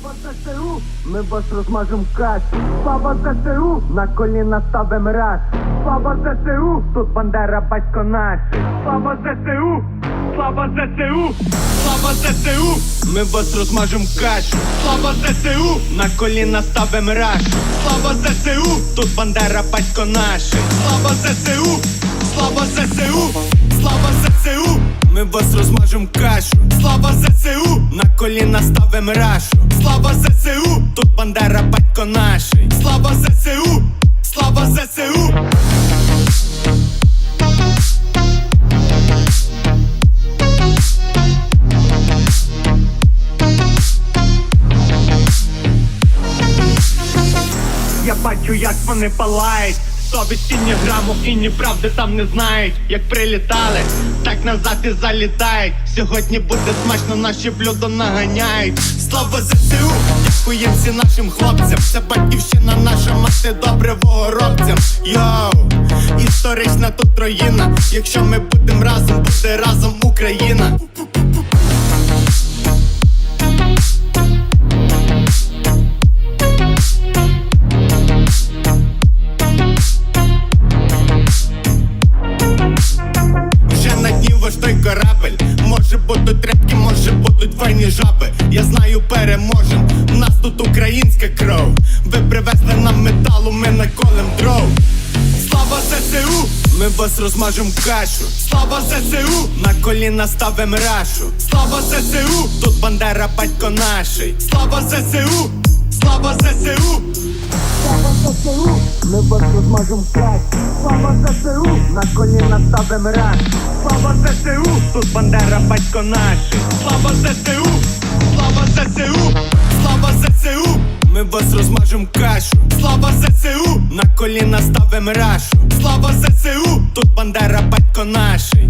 Слава ЗСУ, ми вас розмажем кашу. Слава ЗСУ, на коліна ставим раз. Слава ЗСУ, тут бандера батько наш. Слава ЗСУ, слава ЗСУ, слава ЗСУ, ми вас розмажем кашу. Слава ЗСУ, на коліна ставим раз. Слава ЗСУ, тут бандера батько наш. Слава ЗСУ, слава ЗСУ, слава ЗСУ, ми вас розмажем кашу. Слава ЗСУ, коліна ставим рашу. Слава ЗСУ, тут бандера батько наш. Слава ЗСУ, слава ЗСУ. Я бачу, як вони палають. Совісті ні граму і ні правди там не знають. Як прилітали, так назад і залітають. Сьогодні буде смачно, наші блюдо наганяють. Слава ЗСУ, дякуєм всім нашим хлопцям. Це батьківщина наша мати добре вогоробцям. Йоу, історична тут руїна. Якщо ми будемо разом, буде разом Україна. Тряпки, може будуть файні жаби. Я знаю, переможем, у нас тут українська кров. Ви привезли нам металу, ми наколем дров. Слава ЗСУ, ми вас розмажем кашу. Слава ЗСУ, на коліна ставим рашу. Слава ЗСУ, тут бандера батько наший. Слава ЗСУ, слава ЗСУ! Слава ЗСУ, ми вас розмажем кашу. Слава ЗСУ, на коліна ставим раз. Слава ЗСУ, тут бандера батько наші. Слава ЗСУ, слава ЗСУ, слава ЗСУ, ми вас розмажем кашу. Слава ЗСУ, на коліна ставим рашу. Слава ЗСУ, тут бандера батько Слава